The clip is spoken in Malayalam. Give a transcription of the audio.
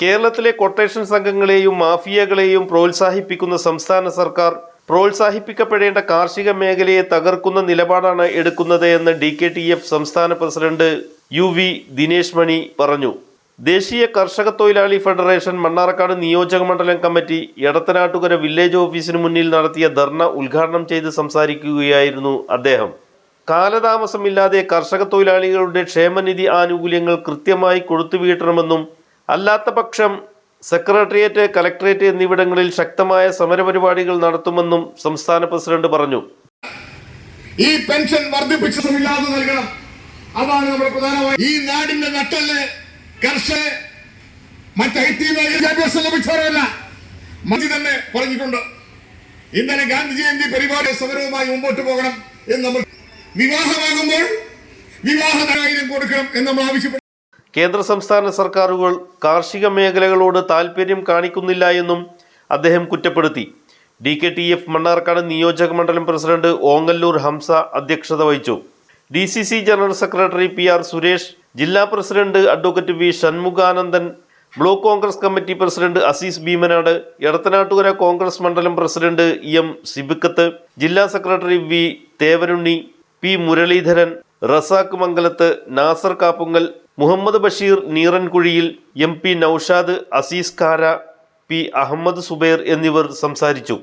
കേരളത്തിലെ കൊട്ടേഷൻ സംഘങ്ങളെയും മാഫിയകളെയും പ്രോത്സാഹിപ്പിക്കുന്ന സംസ്ഥാന സർക്കാർ പ്രോത്സാഹിപ്പിക്കപ്പെടേണ്ട കാർഷിക മേഖലയെ തകർക്കുന്ന നിലപാടാണ് എടുക്കുന്നത് എന്ന് ഡി കെ ടി എഫ് സംസ്ഥാന president U V Dinesh Mani പറഞ്ഞു. ദേശീയ കർഷക തൊഴിലാളി ഫെഡറേഷൻ മണ്ണാർക്കാട് നിയോജക മണ്ഡലം കമ്മിറ്റി എടത്തനാട്ടുകര വില്ലേജ് ഓഫീസിന് മുന്നിൽ നടത്തിയ ധർണ ഉദ്ഘാടനം ചെയ്ത് സംസാരിക്കുകയായിരുന്നു അദ്ദേഹം. കാലതാമസമില്ലാതെ കർഷക തൊഴിലാളികളുടെ ക്ഷേമനിധി ആനുകൂല്യങ്ങൾ കൃത്യമായി കൊടുത്തുവീട്ടണമെന്നും അല്ലാത്ത പക്ഷം സെക്രട്ടേറിയറ്റ് കലക്ടറേറ്റ് എന്നിവിടങ്ങളിൽ ശക്തമായ സമരപരിപാടികൾ നടത്തുമെന്നും സംസ്ഥാന പ്രസിഡന്റ് പറഞ്ഞു. ഈ പെൻഷൻ വർദ്ധിപ്പിച്ചതുമില്ലാതെ നൽകണം. അതാണ് നമ്മുടെ പ്രധാനമായി ഈ നാടിന്റെ നട്ടൽ കർഷക മറ്റ് ഐ ടി വിദ്യാഭ്യാസം ലഭിച്ചവരല്ല. മന്ത്രി തന്നെ പറഞ്ഞിട്ടുണ്ട്. ഇന്നലെ ഗാന്ധി ജയന്തി പരിപാടി സമരവുമായി മുമ്പോട്ട് പോകണം എന്ന് നമ്മൾ വിവാഹമാകുമ്പോൾ വിവാഹ കൊടുക്കണം എന്ന് നമ്മൾ ആവശ്യപ്പെട്ടു കേന്ദ്ര സംസ്ഥാന സർക്കാരുകൾ കാർഷിക മേഖലകളോട് താൽപ്പര്യം കാണിക്കുന്നില്ല എന്നും അദ്ദേഹം കുറ്റപ്പെടുത്തി. D K T F Mannarkkad നിയോജക മണ്ഡലം പ്രസിഡന്റ് ഓങ്ങല്ലൂർ ഹംസ അധ്യക്ഷത വഹിച്ചു. D C C general secretary P R Suresh ജില്ലാ president advocate V Shanmukhanandan block Congress committee president Azeez Bheemanad Edathanattukara Congress മണ്ഡലം പ്രസിഡന്റ് എം സിബിക്കത്ത് ജില്ലാ സെക്രട്ടറി V Thevarunni P Muraleedharan Razak Mangalath Nasar Kappungal Muhammed Basheer നീറൻകുഴിയിൽ M P Noushad Azeez Kara P Ahammed Zubair എന്നിവർ സംസാരിച്ചു.